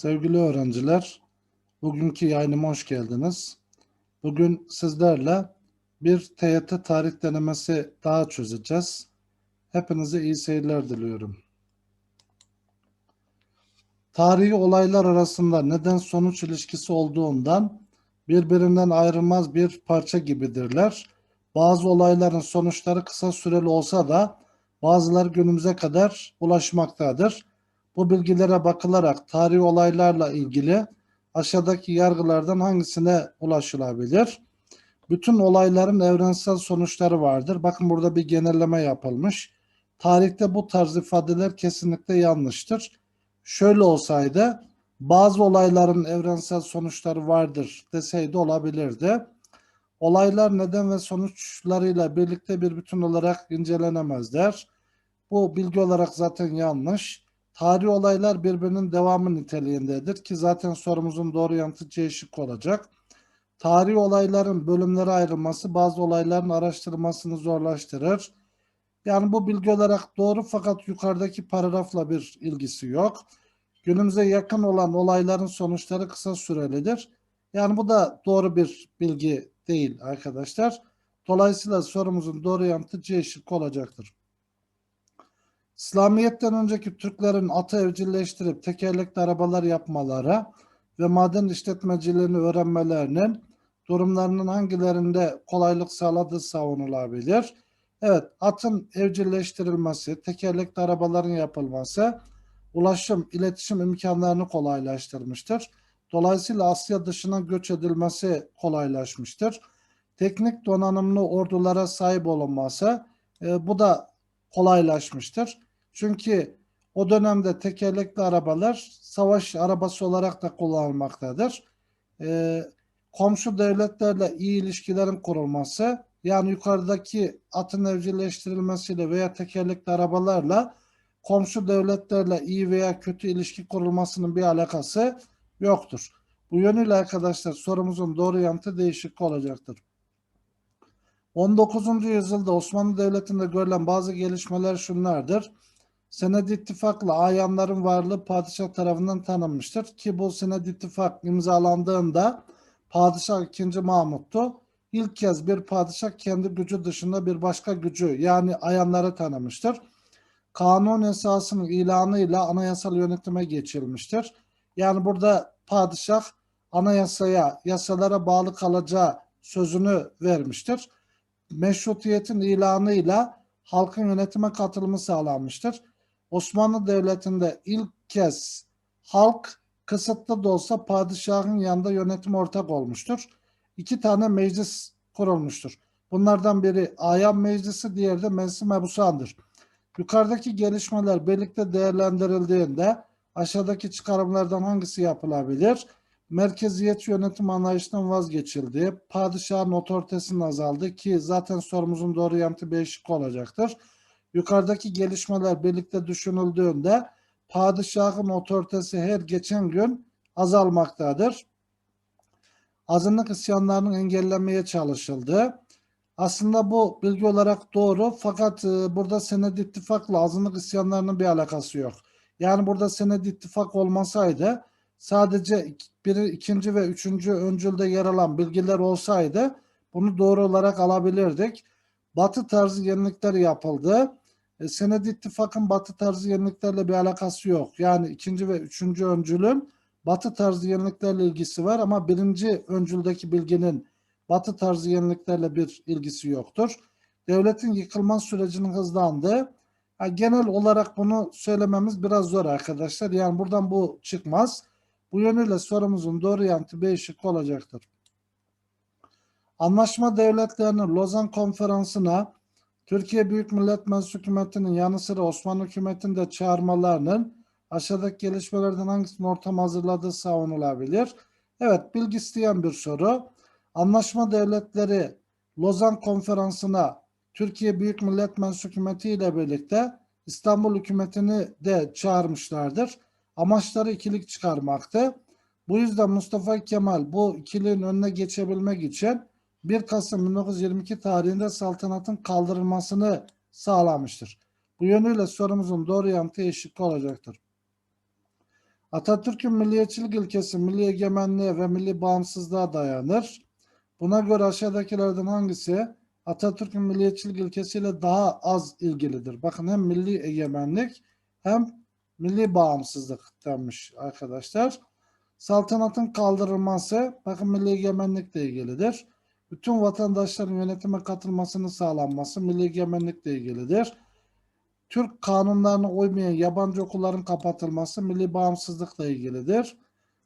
Sevgili öğrenciler, bugünkü yayınıma hoş geldiniz. Bugün sizlerle bir TYT tarih denemesi daha çözeceğiz. Hepinize iyi seyirler diliyorum. Tarihi olaylar arasında neden sonuç ilişkisi olduğundan birbirinden ayrılmaz bir parça gibidirler. Bazı olayların sonuçları kısa süreli olsa da bazıları günümüze kadar ulaşmaktadır. Bu bilgilere bakılarak tarihi olaylarla ilgili aşağıdaki yargılardan hangisine ulaşılabilir? Bütün olayların evrensel sonuçları vardır. Bakın burada bir genelleme yapılmış. Tarihte bu tarz ifadeler kesinlikle yanlıştır. Şöyle olsaydı bazı olayların evrensel sonuçları vardır deseydi olabilirdi. Olaylar neden ve sonuçlarıyla birlikte bir bütün olarak incelenemezler. Bu bilgi olarak zaten yanlış. Tarihi olaylar birbirinin devamı niteliğindedir ki zaten sorumuzun doğru yanıtı C şık olacak. Tarihi olayların bölümlere ayrılması bazı olayların araştırılmasını zorlaştırır. Yani bu bilgi olarak doğru fakat yukarıdaki paragrafla bir ilgisi yok. Günümüze yakın olan olayların sonuçları kısa sürelidir. Yani bu da doğru bir bilgi değil arkadaşlar. Dolayısıyla sorumuzun doğru yanıtı C şıkkı olacaktır. İslamiyet'ten önceki Türklerin atı evcilleştirip tekerlekli arabalar yapmaları ve maden işletmeciliğini öğrenmelerinin durumlarının hangilerinde kolaylık sağladığı savunulabilir. Evet, atın evcilleştirilmesi, tekerlekli arabaların yapılması ulaşım, iletişim imkanlarını kolaylaştırmıştır. Dolayısıyla Asya dışına göç edilmesi kolaylaşmıştır. Teknik donanımlı ordulara sahip olunması e, bu da kolaylaşmıştır. Çünkü o dönemde tekerlekli arabalar savaş arabası olarak da kullanılmaktadır. E, komşu devletlerle iyi ilişkilerin kurulması yani yukarıdaki atın evcilleştirilmesiyle veya tekerlekli arabalarla komşu devletlerle iyi veya kötü ilişki kurulmasının bir alakası yoktur. Bu yönüyle arkadaşlar sorumuzun doğru yanıtı değişik olacaktır. 19. yüzyılda Osmanlı Devleti'nde görülen bazı gelişmeler şunlardır. Sened ittifakla ayanların varlığı padişah tarafından tanınmıştır ki bu sened ittifak imzalandığında padişah 2. Mahmut'tu. İlk kez bir padişah kendi gücü dışında bir başka gücü yani ayanları tanımıştır. Kanun esasının ilanıyla anayasal yönetime geçilmiştir. Yani burada padişah anayasaya, yasalara bağlı kalacağı sözünü vermiştir. Meşrutiyetin ilanıyla halkın yönetime katılımı sağlanmıştır. Osmanlı Devleti'nde ilk kez halk kısıtlı da olsa padişahın yanında yönetim ortak olmuştur. İki tane meclis kurulmuştur. Bunlardan biri Ayan Meclisi, diğeri de Meclis Mebusan'dır. Yukarıdaki gelişmeler birlikte değerlendirildiğinde aşağıdaki çıkarımlardan hangisi yapılabilir? Merkeziyet yönetim anlayışından vazgeçildi. Padişahın otoritesinin azaldı ki zaten sorumuzun doğru yanıtı şıkkı olacaktır. Yukarıdaki gelişmeler birlikte düşünüldüğünde padişahın otoritesi her geçen gün azalmaktadır. Azınlık isyanlarının engellenmeye çalışıldı. Aslında bu bilgi olarak doğru fakat e, burada sened ittifakla azınlık isyanlarının bir alakası yok. Yani burada sened ittifak olmasaydı sadece bir, ikinci ve üçüncü öncülde yer alan bilgiler olsaydı bunu doğru olarak alabilirdik. Batı tarzı yenilikler yapıldı. E, sened ittifakın batı tarzı yeniliklerle bir alakası yok. Yani ikinci ve üçüncü öncülün batı tarzı yeniliklerle ilgisi var ama birinci öncüldeki bilginin batı tarzı yeniliklerle bir ilgisi yoktur. Devletin yıkılma sürecinin hızlandığı genel olarak bunu söylememiz biraz zor arkadaşlar. Yani buradan bu çıkmaz. Bu yönüyle sorumuzun doğru yanıtı B şıkkı olacaktır. Anlaşma devletlerinin Lozan Konferansı'na Türkiye Büyük Millet Meclisi Hükümeti'nin yanı sıra Osmanlı Hükümeti'ni de çağırmalarının aşağıdaki gelişmelerden hangisinin ortam hazırladığı savunulabilir? Evet, bilgi isteyen bir soru. Anlaşma devletleri Lozan Konferansı'na Türkiye Büyük Millet Meclisi Hükümeti ile birlikte İstanbul hükümetini de çağırmışlardır. Amaçları ikilik çıkarmaktı. Bu yüzden Mustafa Kemal bu ikiliğin önüne geçebilmek için 1 Kasım 1922 tarihinde saltanatın kaldırılmasını sağlamıştır. Bu yönüyle sorumuzun doğru yanıtı eşlik olacaktır. Atatürk'ün milliyetçilik ilkesi milli egemenliğe ve milli bağımsızlığa dayanır. Buna göre aşağıdakilerden hangisi Atatürk'ün milliyetçilik ilkesiyle daha az ilgilidir? Bakın hem milli egemenlik hem milli bağımsızlık denmiş arkadaşlar. Saltanatın kaldırılması bakın milli egemenlikle ilgilidir. Bütün vatandaşların yönetime katılmasını sağlanması milli egemenlikle ilgilidir. Türk kanunlarına uymayan yabancı okulların kapatılması milli bağımsızlıkla ilgilidir.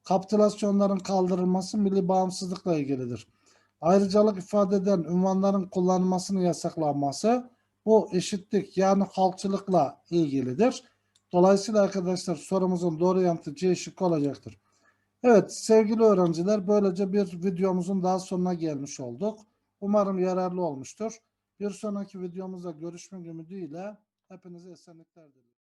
Kapitülasyonların kaldırılması milli bağımsızlıkla ilgilidir. Ayrıcalık ifade eden ünvanların kullanılmasını yasaklanması bu eşitlik yani halkçılıkla ilgilidir. Dolayısıyla arkadaşlar sorumuzun doğru yanıtı C şıkkı olacaktır. Evet sevgili öğrenciler böylece bir videomuzun daha sonuna gelmiş olduk. Umarım yararlı olmuştur. Bir sonraki videomuzda görüşmek ümidiyle hepinize esenlikler dilerim.